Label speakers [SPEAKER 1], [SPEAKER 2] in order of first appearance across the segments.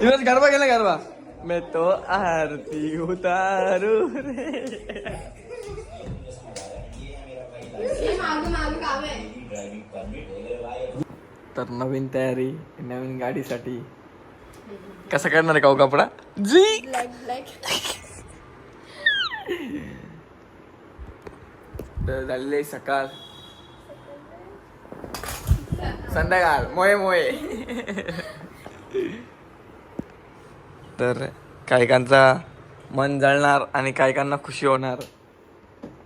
[SPEAKER 1] दिवस गरबा गेला गरबा मैं तो आरती उतारू रे. तर नवीन तयारी नवीन गाडीसाठी. कसं करणार आहे का कपडा? जी. तर झालेली सकाळ. संध्याकाळ. मोये मोये तर काहीकांचा मन जळणार आणि काहीकांना खुशी होणार.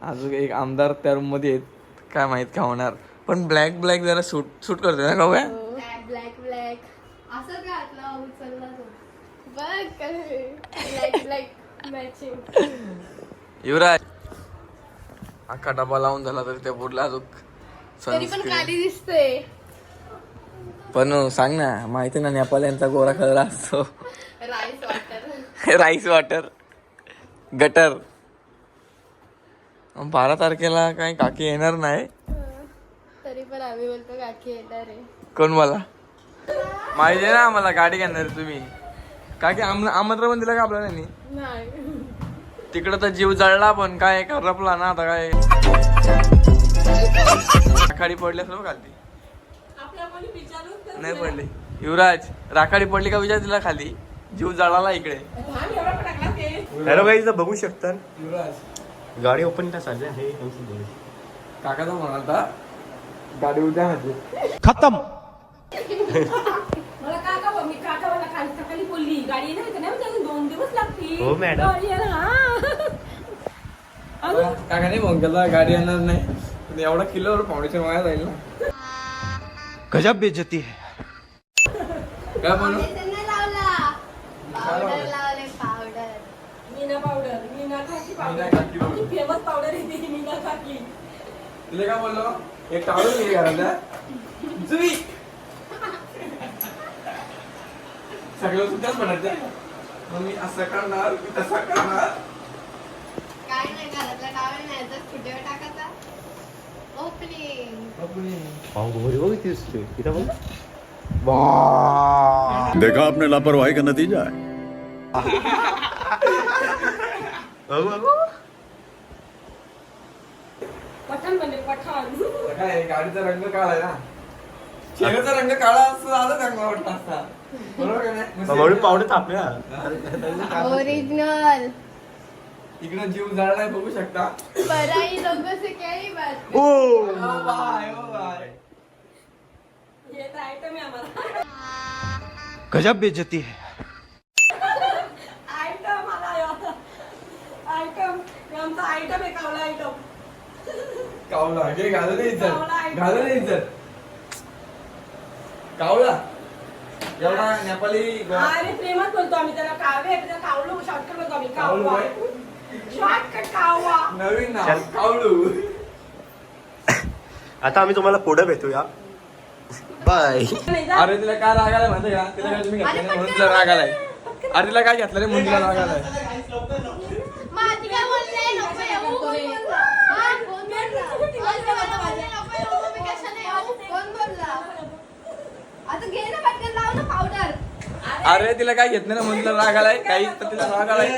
[SPEAKER 1] अजून एक आमदार त्या रूममध्ये आहेत काय माहीत काय होणार. पण ब्लॅक ब्लॅक जरा सूट सूट करतोय ना गाऊ
[SPEAKER 2] ब्लॅक ब्लॅक ब्लॅक असं घातला उचलला तो? बघ ब्लॅक ब्लॅक मॅचिंग
[SPEAKER 1] युवराज. अख्खा डबा लावून झाला तरी त्या बोर्डला अजून
[SPEAKER 2] तरी पण
[SPEAKER 1] sunscreen.
[SPEAKER 2] काली दिसते
[SPEAKER 1] पण सांग ना माहिती ना नेपाल यांचा गोरा कलर असतो.
[SPEAKER 2] Rice water
[SPEAKER 1] rice water gutter. बारा तारखेला काही काकी येणार नाही.
[SPEAKER 2] तरी पण आम्ही बोलतो काकी येणार आहे.
[SPEAKER 1] कोण मला माहिती आहे ना आम्हाला गाडी घेणार तुम्ही. काकी आम आमंत्रण पण दिलं का आपल्याला नाही. तिकडं तर जीव जळला पण काय करपला ना आता काय? राखाडी पडली असेल खाली. नाही पडली. युवराज राखाडी पडली का विचार तिला खाली? जीव जळाला इकडे.
[SPEAKER 3] हॅलो गाईज बघू शकता
[SPEAKER 1] युवराज.
[SPEAKER 3] गाडी ओपन का चालली आहे?
[SPEAKER 1] काकाचा म्हणालता गाडी उद्या म्हणजे
[SPEAKER 3] खतम.
[SPEAKER 4] काका काका तर
[SPEAKER 3] हो, मॅडम.
[SPEAKER 4] गाडी यायला, हा.
[SPEAKER 1] काका नाही मग त्याला गाडी येणार नाही. पण एवढा किलोवर फाउंडेशन वाया जाईल ना.
[SPEAKER 3] गजब बेइज्जती है.
[SPEAKER 1] काय म्हणू
[SPEAKER 2] पावडर लावले. पावडर
[SPEAKER 4] मीना पावडर मीना खाकी
[SPEAKER 1] मीना खाकी
[SPEAKER 4] पावडर.
[SPEAKER 1] पावडर.
[SPEAKER 4] फेमस पावडर आहे ती मीना खाकी.
[SPEAKER 1] तिला काय बोललो? एक घरात जुई. सगळं सुद्धाच म्हणायचं मग मी असं करणार मी तसं करणार.
[SPEAKER 2] काय नाही घरातला टावेल नाही तर फुटेवर टाकायचा. ओपनिंग
[SPEAKER 3] इथं बघ.
[SPEAKER 5] देखा आपने लापरवाही का नतीजा है.
[SPEAKER 4] पठाण पठाण
[SPEAKER 1] गाडीचा रंग काळा आहे ना. चेहऱ्याचा रंग काळा असतो आला चांगला वाटला असता. बरोबर का नाही?
[SPEAKER 3] म्हणून पावडे हा.
[SPEAKER 2] ओरिजिनल
[SPEAKER 1] इकडे जीव जळलाय बघू शकता.
[SPEAKER 2] पराई लोगों से क्या ही बात
[SPEAKER 3] ओ!
[SPEAKER 1] ओ बाय ओ बाय.
[SPEAKER 4] हे। तर आयटम आहे आम्हाला
[SPEAKER 3] गजब बेइज्जती है
[SPEAKER 4] आयटम आला आयटम आमचा आयटम आहे कावला आयटम
[SPEAKER 1] कावला घे घालू दे
[SPEAKER 4] कावला
[SPEAKER 1] इज्जत
[SPEAKER 4] आहे.
[SPEAKER 1] घालू दे इज्जत. कावला. एवढा नेपाली
[SPEAKER 4] अरे प्रेमात बोलतो आम्ही त्याला कावे त्याला कावलो शॉर्टकट बोलतो आम्ही
[SPEAKER 1] कावलो?
[SPEAKER 4] शॉर्टकट काववा
[SPEAKER 1] नवीन नाव. कावलू.
[SPEAKER 3] आता आम्ही तुम्हाला पुढे भेटूया. बाय.
[SPEAKER 1] अरे तिला काय राग आलाय माहिती का? तिला काय तुम्ही घेतलं नाही म्हणून तिला राग आलाय अरे तिला काय घेतलं नाही म्हणून तिला राग आलाय अरे तिला काय घेत नाही ना. म्हणून तिला राग आलाय काही तर तिला राग आलाय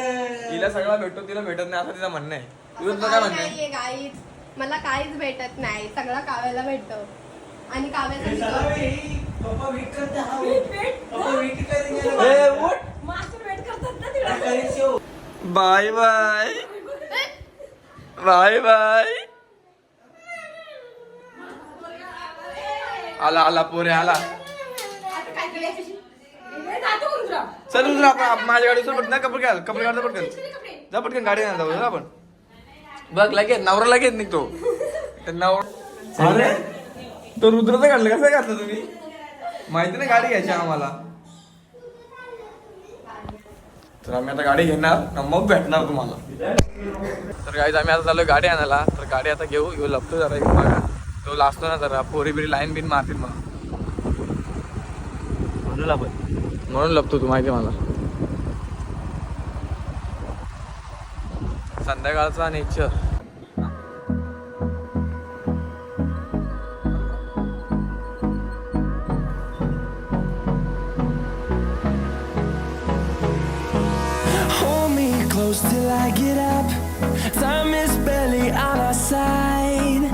[SPEAKER 1] तिला सगळं भेटतो तिला भेटत नाही असं तिचं म्हणणं आहे. तुझं काय म्हणणं आहे?
[SPEAKER 2] मला काहीच भेटत नाही. सगळं काव्याला भेटतो. आणि काव्याचं
[SPEAKER 4] ना
[SPEAKER 1] बाय बाय. Bye bye. आला आला पोरे आला.
[SPEAKER 4] आता काय करायचं? हे जातो उंदरा.
[SPEAKER 1] चल उजरा आपण आप- माझ्या गाडी उचल पटकन कपडे घाल कपडे घाल पटकन
[SPEAKER 4] कपडे.
[SPEAKER 1] जा पटकन गाडी घाल जाऊ आपण. बघ लगेच नवरा लगेच निघतो. तर नवरा अरे तो रुद्रचं घातलं कसं घातलं तुम्ही? माहिती ना गाडी घ्यायची आम्हाला. तर आम्ही आता गाडी घेणार मग भेटणार तुम्हाला. तर गाडी आम्ही आता चालू गाडी आणायला. तर गाडी आता घेऊ घेऊ लपतो जरा इकडे बघा. तो लाजतो ना जरा पोरी बिरी लाईन बिन मारतील मग
[SPEAKER 3] म्हणून
[SPEAKER 1] म्हणून लपतो तू माहिती आहे मला. संध्याकाळचा nature
[SPEAKER 6] close till I get up. Time is barely on our side.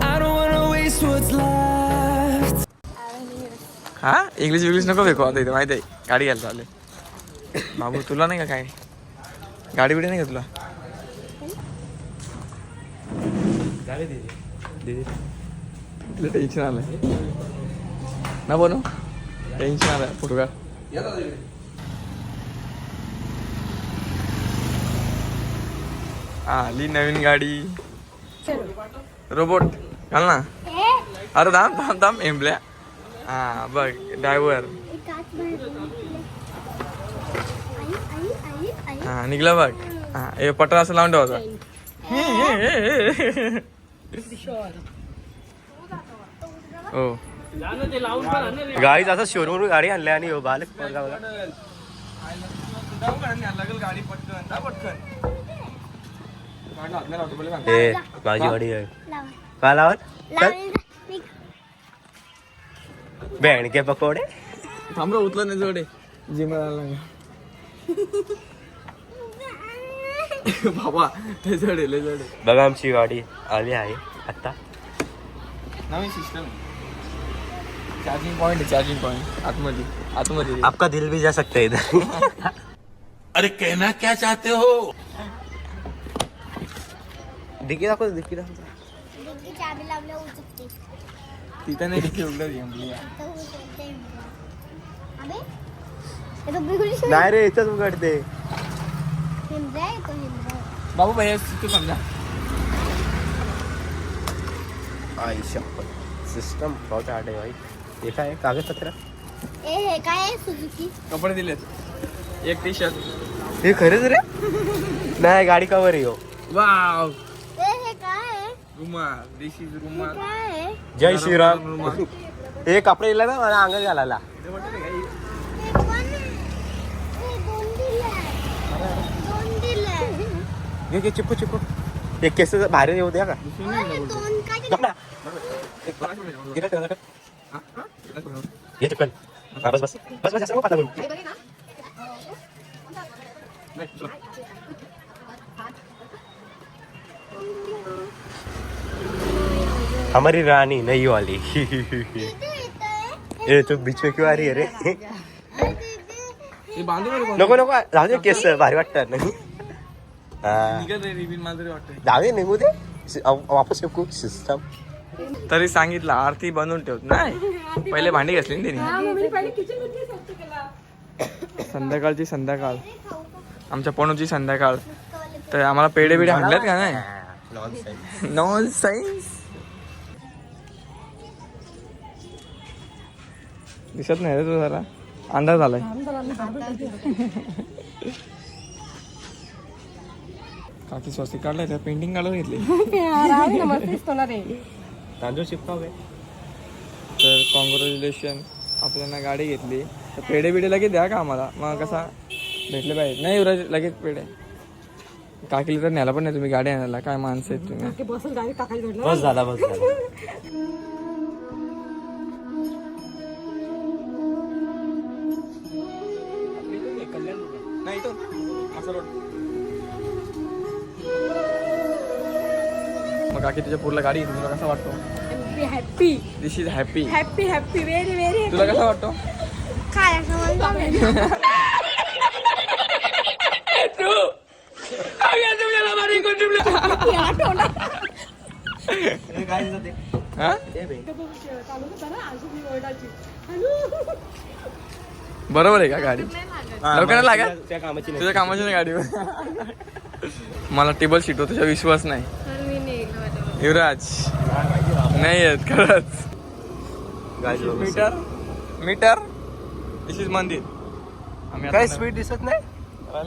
[SPEAKER 6] I don't wanna waste what's left.
[SPEAKER 1] हा? इंग्लिश विंग्लिश नको फेकू. आता इथे माहिती आहे. गाडी घ्यायला चालले बाबू तुला नाही का काय? गाडी बिडी नाही का तुला? तुला टेन्शन आलंय. ना बनव टेन्शन आलंय. फोटो का आली नवीन गाडी रोबोट घाल ना अरे थांब थांब थांब एम्बल्या हा बघ ड्रायव्हर हा निघला बघ हा हे पटरा असं लावून ठेवायचा हो
[SPEAKER 3] गाडी असं शोरूम गाडी आणली आणि हो बालक बघा बघा.
[SPEAKER 1] गाडी पटकन पटकन
[SPEAKER 3] ए माझी गाडी आहे. का लावत? भेंडके पकोडे?
[SPEAKER 1] थांब उचलं नाही जोडे. जिम बाबा ते जडे लय जडे.
[SPEAKER 3] बघा आमची गाडी आली आहे आता.
[SPEAKER 1] नवीन सिस्टम चार्जिंग पॉईंट आहे चार्जिंग पॉईंट आतमध्ये आतमध्ये.
[SPEAKER 3] आपका दिल भी जा सकता है इधर.
[SPEAKER 5] अरे कहना क्या चाहते हो?
[SPEAKER 3] डिकी दाखव डिकी दाखव.
[SPEAKER 2] चाबी लावल्या उचकते
[SPEAKER 1] तिथं नाही तिथे उघडत
[SPEAKER 2] अबे हे तो बिगुली
[SPEAKER 3] नाही रे इथंच उघडते.
[SPEAKER 2] आहे तो
[SPEAKER 1] बाबू भैया तू समजा.
[SPEAKER 3] आई शपथ सिस्टम बहुत हार्ड है भाई. ये काय आहे? कागदपत्र?
[SPEAKER 2] ए हे काय आहे? सुझुकी
[SPEAKER 1] कपडे दिलेत. एक टी शर्ट
[SPEAKER 3] हे खरंच रे? नाही गाडी कवर आहे हो.
[SPEAKER 1] वाव
[SPEAKER 2] हे आहे
[SPEAKER 1] रुमाल
[SPEAKER 2] हे
[SPEAKER 1] रुमाल.
[SPEAKER 2] काय
[SPEAKER 3] जय श्रीराम.
[SPEAKER 1] रुमाल.
[SPEAKER 3] हे कपडे दिला ना मला अंगात घालायला.
[SPEAKER 2] हे पण आहे. हे दोन दिले दोन दिले
[SPEAKER 3] हे घे चिपू चिपू हे केस बाहेर येऊ द्या का?
[SPEAKER 2] हे दोन काय दिले?
[SPEAKER 3] गप ना. एक बघ. घे ना, घे ना. घे चिपकन. हा, बस बस. बस बस असं नको पातळ बोलू. हमारी रानी नहीं वाली. ए तू बीच में क्यों आ रही है रे?
[SPEAKER 1] नको
[SPEAKER 3] नको जाऊ दे केस भारी वाटतात नाही। जाऊ दे निघू दे वापस येऊ सिस्टम
[SPEAKER 1] तरी सांगितलं आरती बनवून ठेवत नाही? पहिले भांडी घासली ना
[SPEAKER 4] हा
[SPEAKER 1] तिने संध्याकाळची संध्याकाळ. आमच्या पणूची संध्याकाळ. तर आम्हाला पेढे बिडे आणल्यात का नाही? नॉन सायन्स दिसत नाही रे तू जरा. अंदाज आलाय काकी स्वस्तिक काढलाय त्या पेंटिंग काढून घेतली.
[SPEAKER 3] तांदूळ चिपकावे
[SPEAKER 1] तर कॉंग्रॅच्युलेशन आपल्याला गाडी घेतली. तर पेढे बिडे लगेच द्या का आम्हाला? मग कसा भेटले पाहिजे. नाही युवराज लगेच पेढे. काकीला तर न्यायला पण नाही तुम्ही गाडी आणायला. काय माणसं आहेत तुम्ही.
[SPEAKER 3] बस झाला बस झाला.
[SPEAKER 1] काकी तुझ्या पूर्ण गाडी तुला कसा वाटतो?
[SPEAKER 4] Happy
[SPEAKER 1] this is happy
[SPEAKER 4] happy happy very very
[SPEAKER 1] तुला कसा वाटतो?
[SPEAKER 2] काय
[SPEAKER 1] हा बरोबर आहे का गाडी? लवकर लागा
[SPEAKER 3] त्या कामाची
[SPEAKER 1] तुझ्या कामाच्या नाही गाडीवर मला टेबल सीट हो तुझा विश्वास नाही. युवराज. नाही येत खरंच. मीटर? मीटर? दिस इज मंदिर. आम्ही
[SPEAKER 3] काय स्पीड दिसत नाही?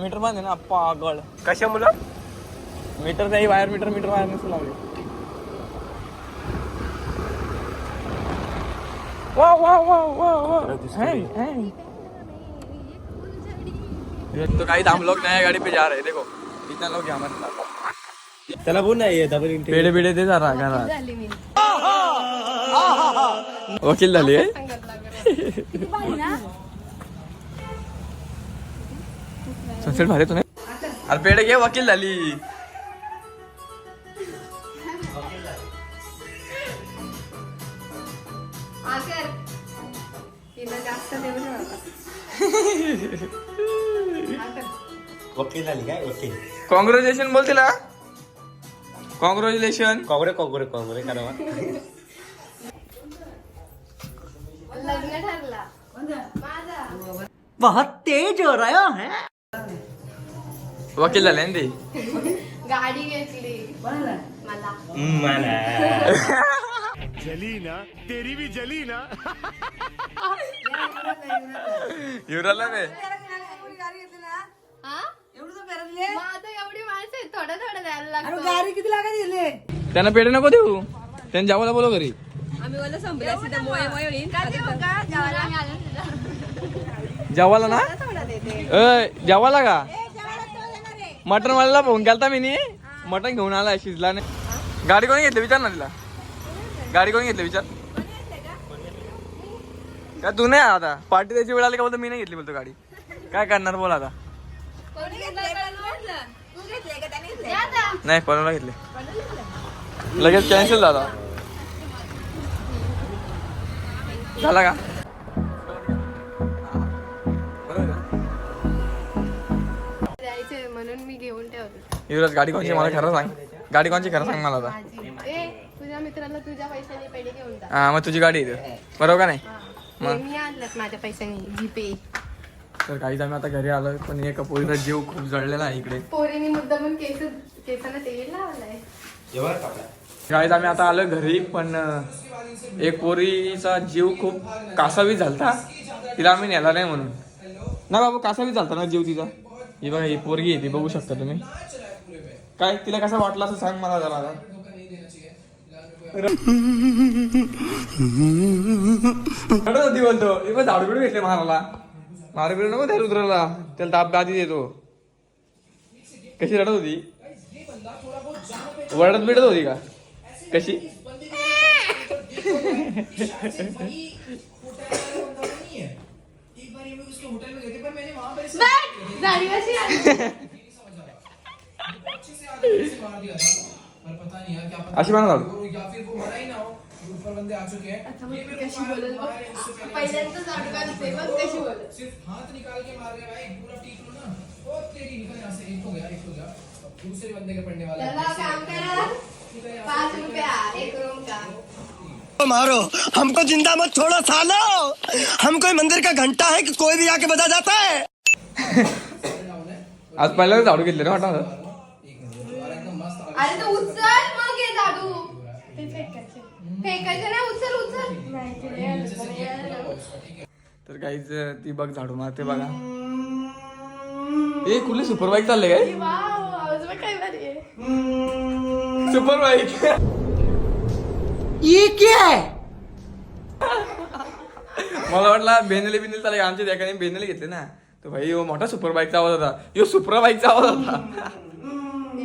[SPEAKER 1] मीटर बांधे ना पागळ
[SPEAKER 3] कशा मुलं?
[SPEAKER 1] मीटर नाही वायर मीटर मीटर वायर नसतं लावले वा वा वा वा वा. Hey, hey. ये तो काही हम लोग नया गाड़ी पे जा रहे हैं देखो. इतना लोग यहाँ साथ
[SPEAKER 3] त्याला बोल नाही डबल
[SPEAKER 1] पेढे बिडे दे जरा घरात. वकील झाली आहे सनसेट भारी तो नाही? अरे पेढे घे वकील झाली.
[SPEAKER 2] आकर तिला जास्त देऊ नका. आकर.
[SPEAKER 3] वकील झाली काय? वकील.
[SPEAKER 1] कॉंग्रॅच्युलेशन बोल तिला. कॉंग्रॅच्युलेशन
[SPEAKER 3] काँग्रे काँग्रे काँग्रे करा
[SPEAKER 2] लग्न ठरला माझा
[SPEAKER 7] बहुत तेज हो रहा है
[SPEAKER 1] वकील झाले ना ते.
[SPEAKER 2] गाडी घेतली.
[SPEAKER 4] कोणाला
[SPEAKER 2] मला.
[SPEAKER 1] युवराला बे
[SPEAKER 4] गाडी घेतली ना
[SPEAKER 2] हा? आता एवढी माणसं आहेत थोडं थोडं द्यायला
[SPEAKER 4] अरे
[SPEAKER 2] लागतं.
[SPEAKER 4] गाडी किती लागा दिले?
[SPEAKER 1] त्यांना पेढे नको देऊ. त्यांनी जावाला बोलो घरी.
[SPEAKER 4] आम्ही बोललो संपल्या सीधा मोये मोये होईल.
[SPEAKER 1] जेवायला? ना? अय जेवायला का? मटन वाल्याला फोन केलता मी नी. मटन घेऊन आलाय शिजला नाही. गाडी कोणी घेतली विचार ना तिला. गाडी कोणी घेतली विचार. का तू नाही आता? पार्टी द्यायची वेळ आली का बोलतो? मी नाही घेतली बोलतो गाडी. काय करणार बोल आता? नाही पनवला घेतले. लगेच कॅन्सल झाला. झाला का? बरोबर का?
[SPEAKER 2] द्यायचे म्हणून मी घेऊन ठेवते
[SPEAKER 1] युवराज गाडी कोणची? मला खरं सांग. गाडी कोणची? खरं सांग मला आता.
[SPEAKER 2] माझी ए तुझ्या मित्राला तुझ्या पैशाने पेढे घेऊन टाक
[SPEAKER 1] हा मग तुझी गाडी आहे बरोबर का नाही?
[SPEAKER 2] मी आणलं माझ्या पैशाने जीपे
[SPEAKER 1] तर काहीच आम्ही आता घरी आलोय पण एका पोरीचा जीव खूप जळलेला आहे इकडे.
[SPEAKER 2] पोरीने मुद्दा पण केस केसाला तेल लावलाय.
[SPEAKER 3] एवढा टाकला
[SPEAKER 1] काहीच आम्ही आता आलो घरी पण एक पोरीचा जीव खूप कासावीस झालता. तिला आम्ही नेला नाही म्हणून. ना बाबू कासावीस झालता ना जीव तिचा? ही बघा ही पोरगी आहे ती बघू शकता तुम्ही. काय तिला कसं वाटलं असं सांग मला जरा आता. होती बोलतो झाडू बिडू घेतले महाराला मारू बिडू नको त्या रुद्राला. त्याला ताप आधी देतो. कशी रडत होती? वरडत बिडत होती का? कशी?
[SPEAKER 2] झाडी कशी आली?
[SPEAKER 1] अशी म्हणा झाडू
[SPEAKER 2] आता बघ ती कशी बोलत बघ. पहिल्यांदा झाडू काढते बघ कशी बोलत त्याला काम करा। पाच रुपया एक रूम का।
[SPEAKER 7] मारो हमको जिंदा मत छोड़ो सालो। हम कोई मंदिर का घंटा है कि कोई भी आके बजा जाता है?
[SPEAKER 1] आज पहिल्यांदा झाडू घेतले ना वाटत
[SPEAKER 2] अरे तो उचल मग ये झाडू ते फेकायचे उचल उचल.
[SPEAKER 1] तर काहीच ती बघ झाडू मारते बघा. ए कुठले सुपर बाईक चालले काय. सुपर बाईक
[SPEAKER 7] ये क्या है
[SPEAKER 1] मला वाटलं बेनेले बिनेले चालले आमच्या त्या बेनेले घेतले ना. तर भाई यो मोठा सुपर बाईकचा आवाज होता. यो सुपर बाईकचा आवाज होता.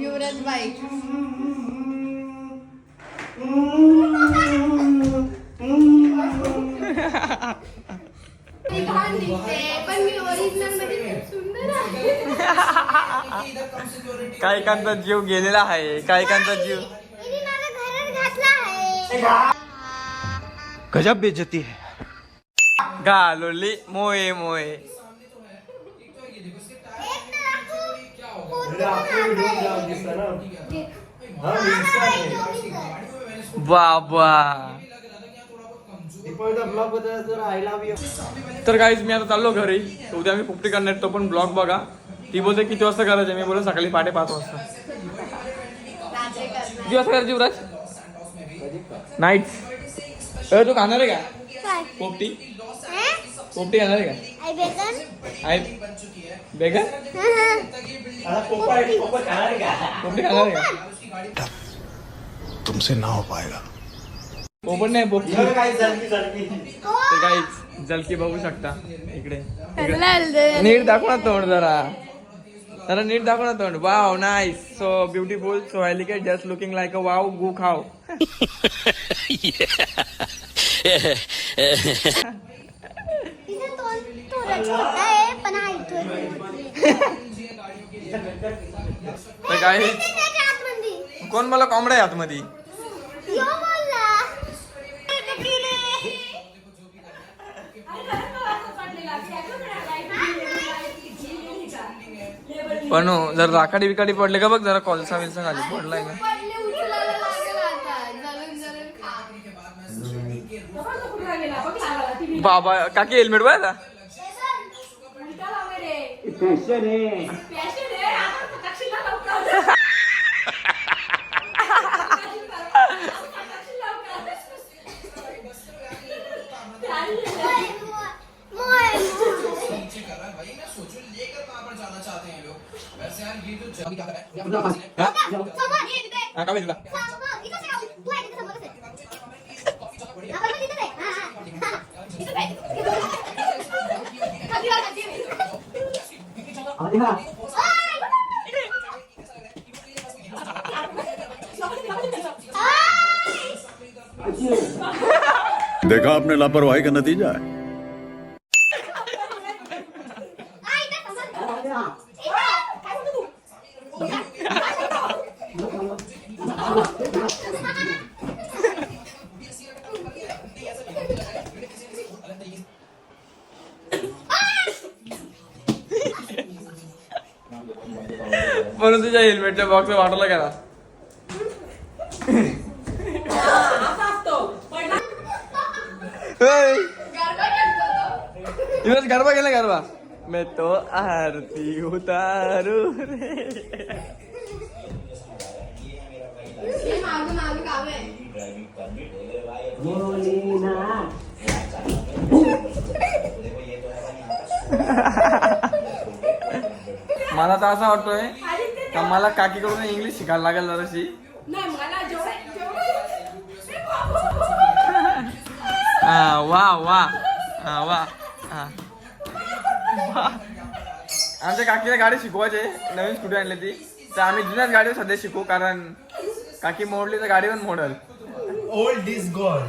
[SPEAKER 2] युवराज बाईक मी घाण दिसते, पण मी ओरिजिनलमध्ये खूप सुंदर आहे
[SPEAKER 1] काही कांचा जीव गेलेला आहे काही कांचा जीव.
[SPEAKER 7] गजब बेइज्जती है।
[SPEAKER 1] घालोली मोये मोये बाबा तर काहीच मी आता चाललो घरी. उद्या मी पुपटी करणार तो पण ब्लॉग बघा. ती बोलते किती वाजता करायचं मी बोलतो सकाळी पहाटे पाच वाजता. किती वाजता करायची युवराज? नाईट अरे तू खाणार आहे का? पोपटी? पोपटी खाणार आहे का? आहे बेगन पोपटी खाणार आहे का?
[SPEAKER 5] तुमसे ना हो पाएगा
[SPEAKER 1] नाही काहीच जलकी बघू शकता. इकडे. नीट दाखव ना तोंड जरा. जरा नीट दाखव ना तोंड. Wow nice so beautiful so delicate just looking like a wow गु खाव काय. कोण मला कोंबड्या आहे आतमध्ये? पण हो, जर राखाडी बिकाडी पडले का बघ जरा कोलसा बिलसा खाली पडलाय का? बाबा काकी हेल्मेट बघ
[SPEAKER 2] खाली वर.
[SPEAKER 5] देखा आपने लापरवाही का नतीजा है।
[SPEAKER 1] हेल्मेटच्या बॉक्स वाटवला गेला
[SPEAKER 4] पडला
[SPEAKER 2] गरबा
[SPEAKER 1] गेला गरबा. मैं तो आरती उतारू रे.
[SPEAKER 2] हे.
[SPEAKER 1] मला तर असं वाटतोय का मला काकीकडून इंग्लिश शिकायला लागेल जराशी?
[SPEAKER 4] नाही मला जेवढे जेवढे
[SPEAKER 1] हा वा वा. हा वा. हा. वा. आमच्या काकीला गाडी शिकवायचे नवीन स्कूटी आणली ती. तर आम्ही जुन्याच गाडीवर सध्या शिकू कारण काकी मोडली तर गाडी पण मोडल.
[SPEAKER 3] Old is gone